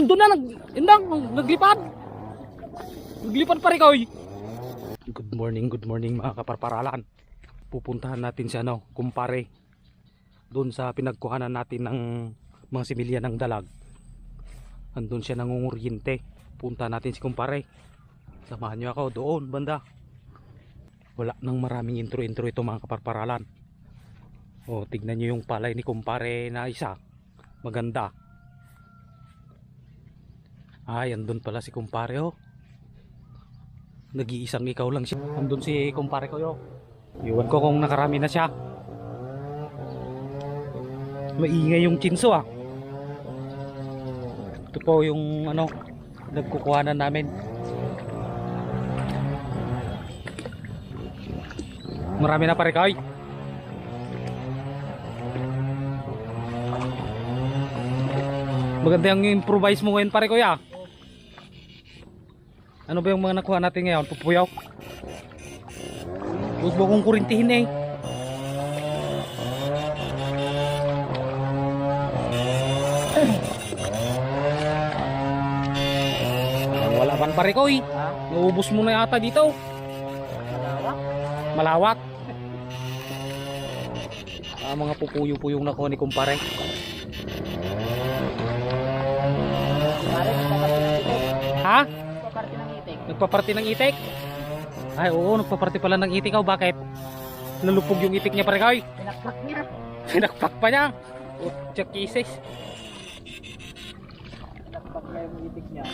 Uy, andun na, nag, indang, naglipad. Naglipad pa rin oy. Good morning, good morning mga kaparparalan. Pupuntahan natin si ano, kumpare. Doon sa pinagkuhanan natin ng mga similya ng dalag. Andun siya nangunguryente. Punta natin si kumpare. Samahan niyo ako doon, banda. Wala nang maraming intro-intro ito mga kaparparalan. O, tignan niyo yung palay ni kumpare na isa. Maganda. Ay, andun pala si kumpare oh. Nag-iisang ikaw lang siya. Andun si kumpare ko yo. Iwan ko kung nakarami na siya. Maingay yung chinso ah. Ito po yung ano, nagkukuhanan namin. Marami na pare kay. Maganda yung improvise mo ngayon pare kuya. Ano ba yung mga nakuha natin ngayon? Pupuyaw? Mo kong kurintihin eh. Wala man pare ko eh. Naubos mo na yata dito. Malawak? Malawak. Ah, mga pupuyo-puyong nakuha ni kumpare. Ha? Nagpaparty ng itik? Ay, oo, nagpaparty pala ng itik. Oh, bakit? Nalupog yung itik niya pare kay. Pinakpak niya. Sinakpak pa niya. Oh, check kisses. Pinakpak niya yung itik niya.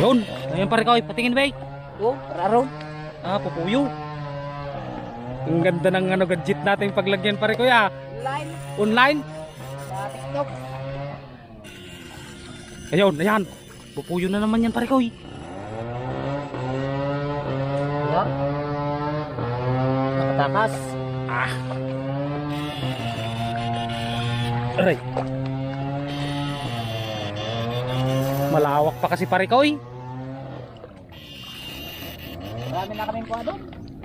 Yun. Ayun pare kay, patingin ba? Oh, raro. Ah, pupuyo. Ang ganda ng ano gadget natin paglagyan pare kuya. Line Online. sa TikTok. Ayun, ayan. Pupuyo na naman yan pare koy. Diba? Nakatakas. Ah. Aray. Malawak pa kasi pare koy. Marami na kaming kuha doon.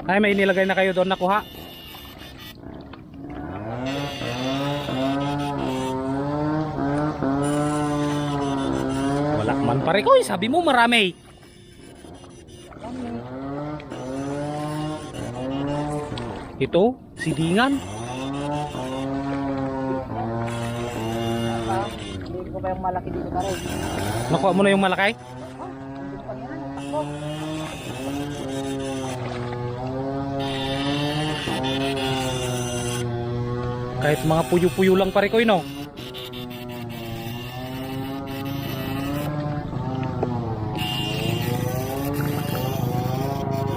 Ay, may inilagay na kayo doon nakuha. Wala man pare koy, sabi mo marami. Ito, sidingan. Hindi ko pa dito pare. Nakuha mo na yung malaki? Kahit mga puyo-puyo lang pare koy, no?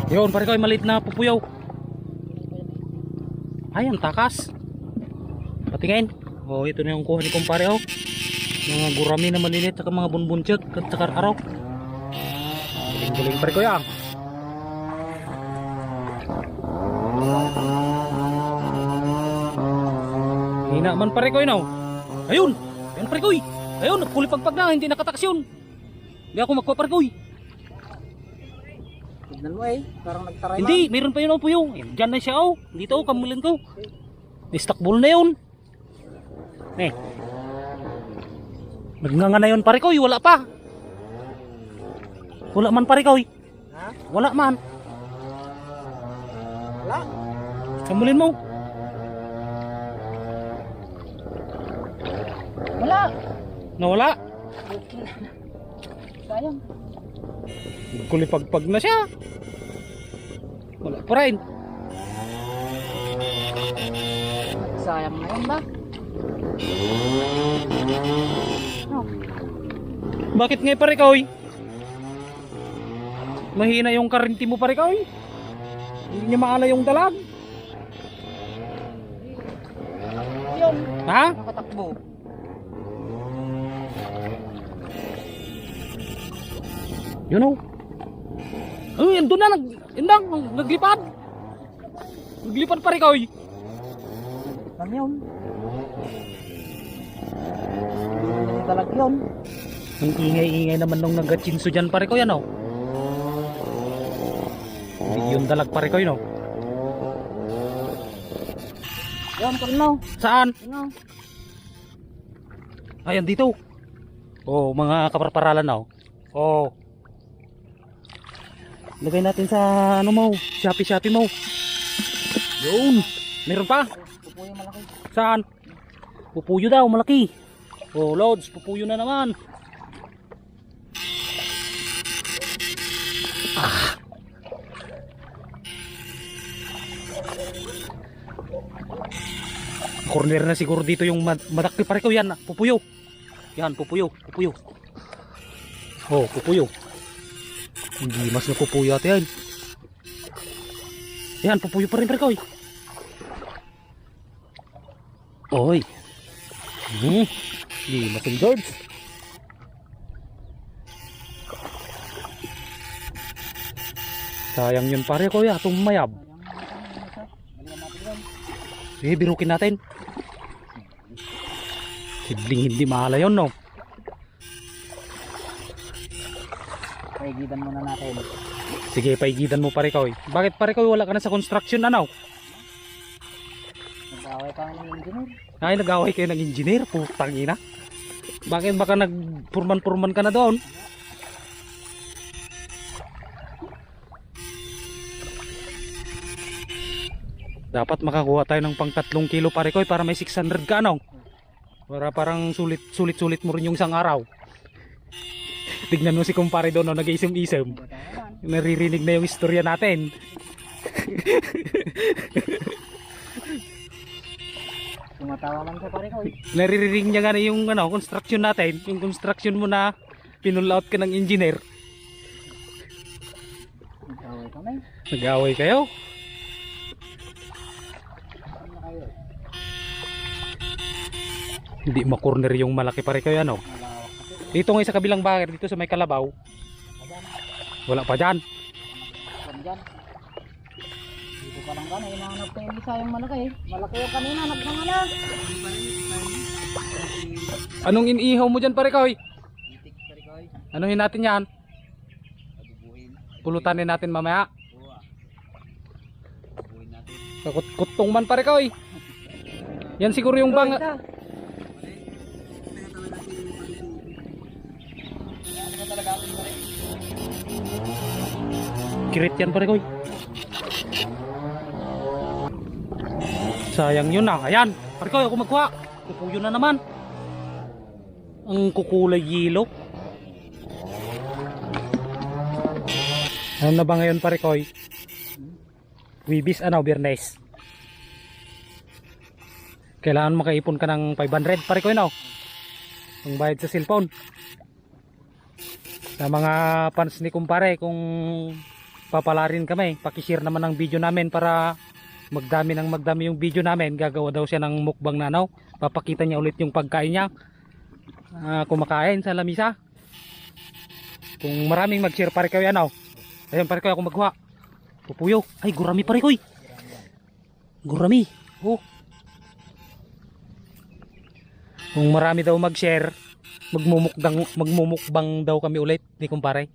Yun, pare koy, maliit na pupuyaw. Ay, ang takas. Patingin. Oh, ito na yung kuha ni kumpare, oh. Mga gurami na maliliit, saka mga bunbunchot, at saka araw. Galing-galing pare koy, ah. Hina man pare ko no. Ayun. Ayun pare ko. Ayun, nagkulipagpag na, hindi nakataksyon. Hindi ako magkuha pare ko. Tignan mo eh. Parang nagtaray Hindi, meron pa yun oh, puyo. Ayun, Diyan na siya oh. Dito oh, kamulin ko. Distakbol na yun. Eh. Nagnganga na yun pare ko, wala pa. Wala man pare ko. Ha? Wala man. Wala. Kamulin mo. Wala. Nawala. Sayang. Kulipagpag na siya. Wala pa rin. Sayang na yun ba? No. Bakit nga pare koy? Mahina yung karinti mo pare koy. Hindi niya maala yung dalag. Yun. Ha? Nakatakbo. Yun o. Uy, andun na. Nag, indang, naglipad. Naglipad pare koy. Lang yun. Dalag yun. Ang ingay-ingay naman nung nagachinso dyan pare koy ano. Hindi yung dalag pare no. Yun, kung no. Saan? No. Ayan dito. Oh, mga kaparparalan oh. Oh. Lagay natin sa ano mo, Shopee Shopee mo. Yun. Meron pa? Pupuyo malaki. Saan? Pupuyo daw, malaki. Oh, loads, pupuyo na naman. Ah. Corner na siguro dito yung mad madakil pare ko yan. Pupuyo. Yan, pupuyo, pupuyo. Oh, pupuyo. Hindi mas na pupuyo ate yan. Yan, pupuyo pa rin pare ko. Oy. Hmm. Di masin George. Sayang yun pare ko ya, natin yun. Sige, birukin natin. Sibling hindi mahala yun, no? Pahigitan muna natin. Sige, paigidan mo pare ko. Bakit pare ko wala ka na sa construction ano? Nag-away kami ng engineer. Ay, nag-away kayo ng engineer, putang ina. Bakit baka nagpurman-purman ka na doon? Dapat makakuha tayo ng pang kilo pare ko para may 600 ka ano? Para parang sulit sulit sulit mo rin yung isang araw. Tignan mo si kumpare doon no, naman. Naririnig na yung istorya natin. Tumatawa man sa pare ko. eh. Naririnig niya nga na yung ano, construction natin, yung construction mo na pinull out ka ng engineer. Nag-away kami. Nag-away kayo. Hindi makorner yung malaki pare kayo ano. Dito nga sa kabilang bahay, dito sa may kalabaw, wala pa dyan. Dito pa lang gano'n. Hinahanap ko yung isa yung malaki. eh. Malaki yung kanina. Nagpangalan. Anong iniihaw mo dyan pare kayo? Itik pare ko. Anuhin natin yan? Pulutanin natin mamaya. Kakut-kutong man pare kayo. Yan siguro yung bang... Kirit yan pare koy. Sayang yun ah. Ayan. Pare koy, ako magkuha. Kukuyo na naman. Ang kukulay yelo. Ano na ba ngayon pare koy? Wibis ano, Biyernes. Kailangan makaipon ka ng 500 pare koy no. Ang bayad sa cellphone. Sa mga fans ni kumpare kung papalarin kami, pakishare naman ang video namin para magdami ng magdami yung video namin. Gagawa daw siya ng mukbang na ano. Papakita niya ulit yung pagkain niya. Ah, kumakain sa lamisa. Kung maraming mag-share pare kayo ano. Ayun pare kayo ako magkuha. Pupuyo. Ay gurami pare koy. Gurami. Oh. Kung marami daw mag-share, magmumukbang magmumukbang daw kami ulit ni kumpare.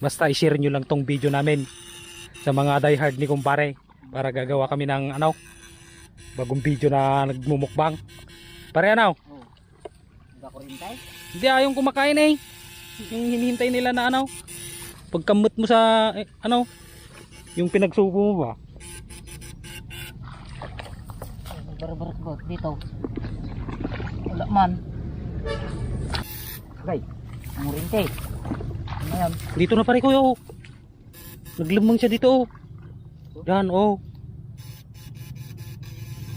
Basta i-share nyo lang tong video namin sa mga diehard ni kumpare para gagawa kami ng ano bagong video na nagmumukbang. Pare ano? Nagkakurintay. Hindi ayong kumakain eh. Yung hinihintay nila na ano. Pagkamot mo sa eh, ano yung pinagsubo mo ba? Barbarak ba? Dito. Wala man. Okay. Murinte. Ano yan? Dito na pare ko yo. Naglamang siya dito. oh. Yan oh.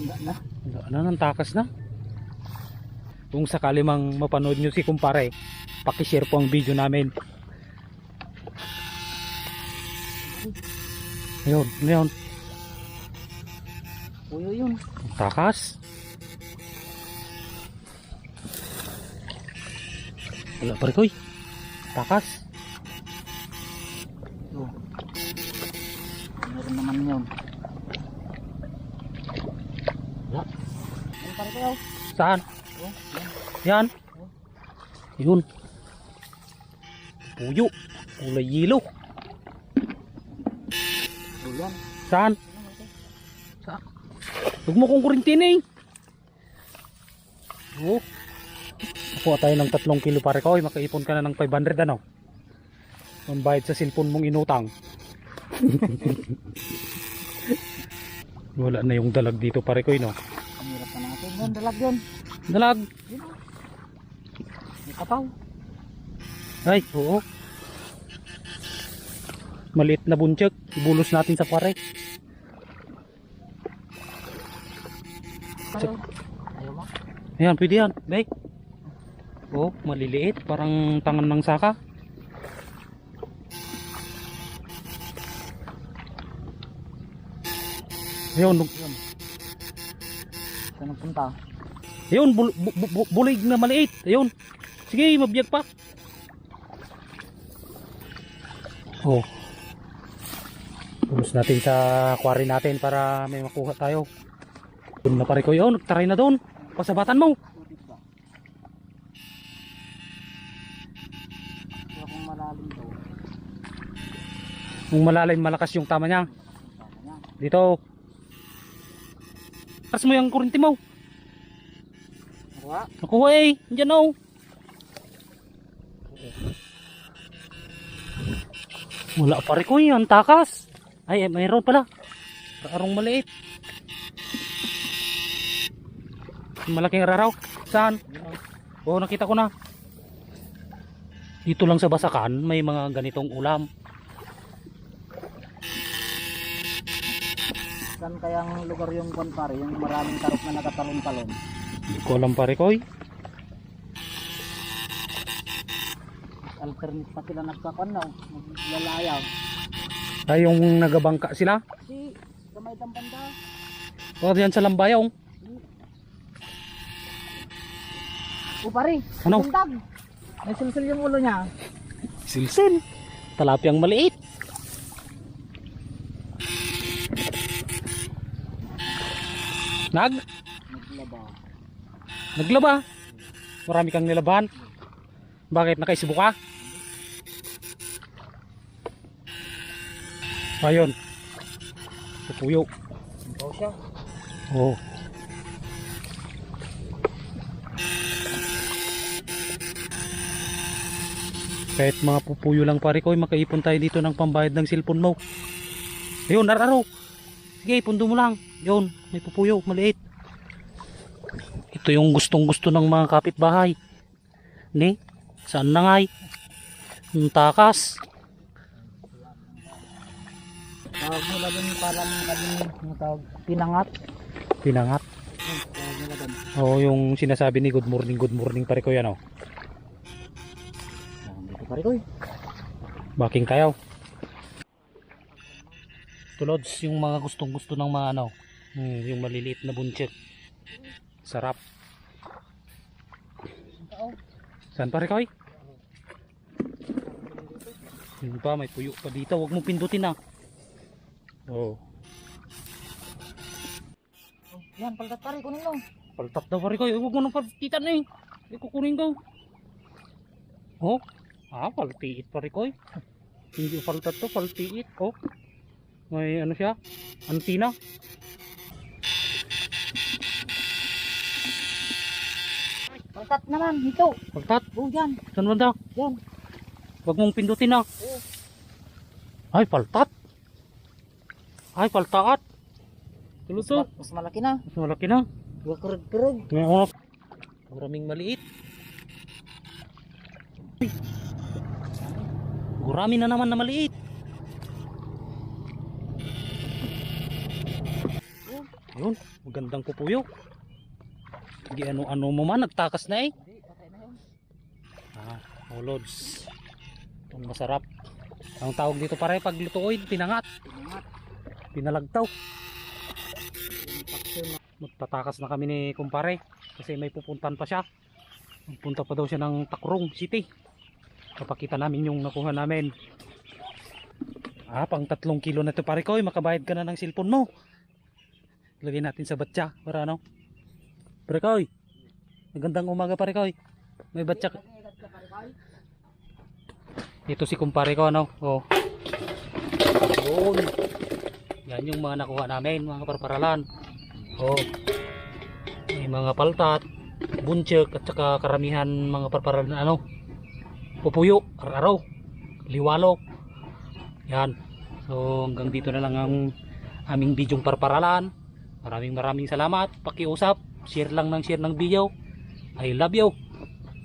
Wala na. Wala na, nang takas na. Kung sakali mang mapanood nyo si kumpare, pakishare po ang video namin. Ayun, ano yun? Puyo yun. Takas. Wala pare koy. Takas. Yun. Wala. Ano kayo? Saan? Yan. Yun. Puyo. Kulay yelo. Saan? Ito? Huwag mo kong kurintin eh. Oh. Kuha tayo ng tatlong kilo pare ko. Makaipon ka na ng 500 ano. Ang bayad sa cellphone mong inutang. Wala na yung dalag dito pare ko no. Ang hirap pa natin yun, dalag yun. Dalag. Yun o. May kapaw. Ay, oo. Maliit na bunchak. Ibulos natin sa pare. Ayaw. Ayaw mo? Ayan, pwede yan. Baik. Oh, maliliit. Parang tangan ng saka. Ayun, bu- Yun. Saan nagpunta? ayun, bul bu- bu- bu- bulig na maliit. Ayun. Sige, mabiyag pa. Oh. Pulos natin sa quarry natin para may makuha tayo. Doon na pare ko yun. Try na doon. Pasabatan mo. Kung malalim malakas yung tama niya. Dito. Taas mo yung kurinti mo. Nakuha? Nakuha eh. Diyan oh. Wala pa rin ko yan. Takas. Ay, eh, mayroon pala. Arong maliit. Malaking raraw. Saan? Yun. Oo, nakita ko na. Dito lang sa Basakan, may mga ganitong ulam. Saan kayang lugar yung kwan pare? Yung maraming tarok na nakatalon-talon. Hindi ko alam pare ko eh. Alternate pa sila nagkakwan na. Naglalayaw. Ay, yung nagabangka sila. Si, gamay ng banda. O, diyan sa Lambayong. O pare, Ano? sundag. May silsil yung ulo niya. Silsin. Talapyang maliit. Nag? Naglaba. Naglaba. Marami kang nilabahan. Bakit? Nakaisibo ka? Ayun. Pupuyo. Ikaw siya. Oo. Kahit mga pupuyo lang pare ko, makaipon tayo dito ng pambayad ng cellphone mo. Ayun, araro. Sige, pundo mo lang. Yun, may pupuyo, maliit. Ito yung gustong gusto ng mga kapitbahay. Ni, saan na nga eh? Ang takas. Tawag nila dun parang kanina. Tawag, pinangat. Pinangat. Oo, yung sinasabi ni good morning, good morning pare ko yan oh. Dito pare ko eh. Baking kayaw. Tulods yung mga gustong gusto ng mga ano, hmm, yung maliliit na bunchit. Sarap. Saan pare koy? Yun pa, may puyo pa dito. Huwag mong pindutin ah. Oh, Yan, paltat pare, kunin mo. paltat daw pare koy. Huwag mo nang paltitan eh. Hindi kukunin ko. Oh, ah, paltiit pare koy. Hindi paltat to, paltiit. Oh, may ano siya? Antina. Paltat naman, ito. Paltat. Oh, yan. Saan banda? Yan. Huwag mong pindutin na. Oo. Ay, paltat. Ay, paltaat. Tulo to. Mas malaki na. Mas malaki na. Huwag kurag-kurag. Ngayon, maraming maliit. Gurami na naman na maliit. Yun, magandang pupuyo. Hindi ano-ano mo man, nagtakas na eh. Ah, oh lods. Itong masarap. Ang tawag dito pare pag lutuoy, pinangat, pinalagtaw. Magtatakas na kami ni kumpare kasi may pupuntan pa siya. Pupunta pa daw siya ng Takrong City. Papakita namin yung nakuha namin. Ah, pang tatlong kilo na to pare ko, makabayad ka na ng cellphone mo. Lagay natin sa batya para ano. Pare ko, magandang umaga pare ko. May batya. Ito si kumpare ko ano. Oh. Yun. Yan yung mga nakuha namin, mga parparalan. Oh. May mga paltat. bunchek at saka karamihan mga parparal na ano pupuyo, araw, liwalo. Yan. So hanggang dito na lang ang aming bidyong parparalan. Maraming maraming salamat. Pakiusap, share lang ng share ng video. I love you.